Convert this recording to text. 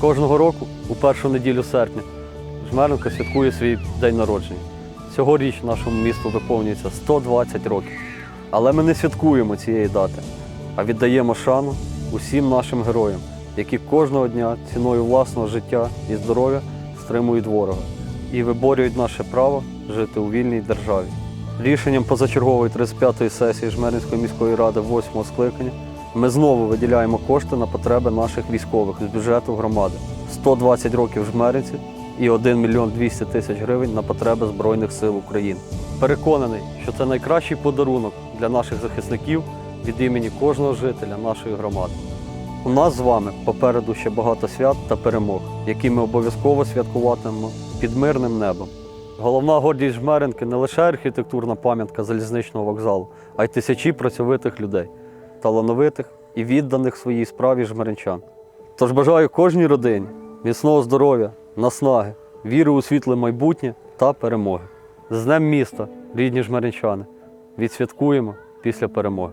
Кожного року, у першу неділю серпня, Жмеренко святкує свій день народження. Цьогоріч нашому місту виповнюється 120 років. Але ми не святкуємо цієї дати, а віддаємо шану усім нашим героям, які кожного дня ціною власного життя і здоров'я стримують ворога і виборюють наше право жити у вільній державі. Рішенням позачергової 35-ї сесії Жмеринської міської ради 8-го скликання ми знову виділяємо кошти на потреби наших військових з бюджету громади. 120 років Жмеринці і 1 мільйон 200 тисяч гривень на потреби Збройних сил України. Переконаний, що це найкращий подарунок для наших захисників від імені кожного жителя нашої громади. У нас з вами попереду ще багато свят та перемог, які ми обов'язково святкуватимемо під мирним небом. Головна гордість Жмеренки не лише архітектурна пам'ятка залізничного вокзалу, а й тисячі працьовитих людей, талановитих і відданих своїй справі жмеринчан. Тож бажаю кожній родині міцного здоров'я, наснаги, віри у світле майбутнє та перемоги. З Днем міста, рідні жмеринчани, відсвяткуємо після перемоги.